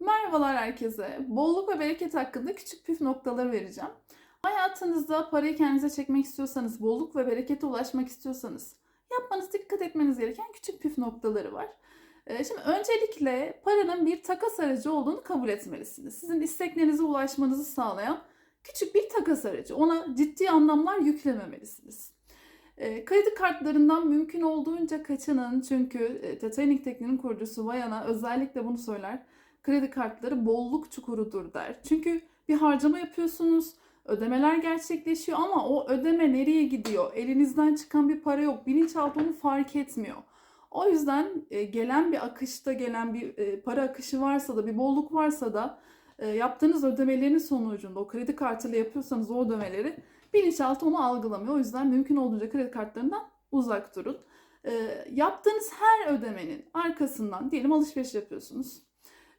Merhabalar herkese. Bolluk ve bereket hakkında küçük püf noktaları vereceğim. Hayatınızda parayı kendinize çekmek istiyorsanız, bolluk ve berekete ulaşmak istiyorsanız yapmanız, dikkat etmeniz gereken küçük püf noktaları var. Ee, Şimdi öncelikle paranın bir takas aracı olduğunu kabul etmelisiniz. Sizin isteklerinize ulaşmanızı sağlayan küçük bir takas aracı. Ona ciddi anlamlar yüklememelisiniz. E, kredi kartlarından mümkün olduğunca kaçının çünkü e, Titanic tekniğinin kurucusu Vayana özellikle bunu söyler. Kredi kartları bolluk çukurudur der. Çünkü bir harcama yapıyorsunuz, ödemeler gerçekleşiyor ama o ödeme nereye gidiyor? Elinizden çıkan bir para yok. Bilinçaltı onu fark etmiyor. O yüzden e, gelen bir akışta gelen bir e, para akışı varsa da bir bolluk varsa da e, yaptığınız ödemelerin sonucunda o kredi kartıyla yapıyorsanız o ödemeleri bilinçaltı onu algılamıyor. O yüzden mümkün olduğunca kredi kartlarından uzak durun. E, yaptığınız her ödemenin arkasından diyelim alışveriş yapıyorsunuz.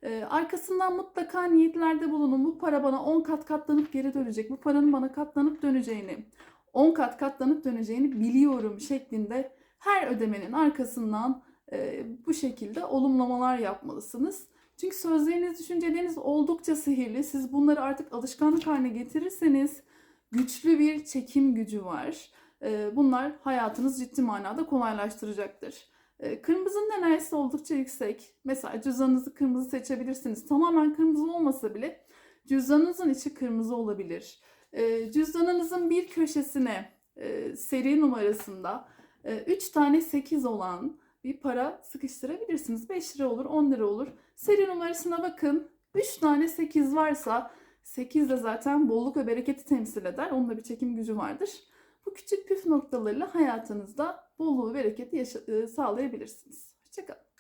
E, arkasından mutlaka niyetlerde bulunun. Bu para bana 10 kat katlanıp geri dönecek. Bu paranın bana katlanıp döneceğini, 10 kat katlanıp döneceğini biliyorum şeklinde her ödemenin arkasından e, bu şekilde olumlamalar yapmalısınız. Çünkü sözleriniz, düşünceleriniz oldukça sihirli. Siz bunları artık alışkanlık haline getirirseniz güçlü bir çekim gücü var. E, bunlar hayatınız ciddi manada kolaylaştıracaktır. E, Kırmızının enerjisi oldukça yüksek. Mesela cüzdanınızı kırmızı seçebilirsiniz. Tamamen kırmızı olmasa bile cüzdanınızın içi kırmızı olabilir. E, Cüzdanınızın bir köşesine e, seri numarasında 3 tane 8 olan bir para sıkıştırabilirsiniz. 5 lira olur, 10 lira olur. Seri numarasına bakın. 3 tane 8 varsa 8 de zaten bolluk ve bereketi temsil eder. Onun da bir çekim gücü vardır. Bu küçük püf noktalarıyla hayatınızda bolluğu bereketi yaşa- e, sağlayabilirsiniz. Hoşçakalın.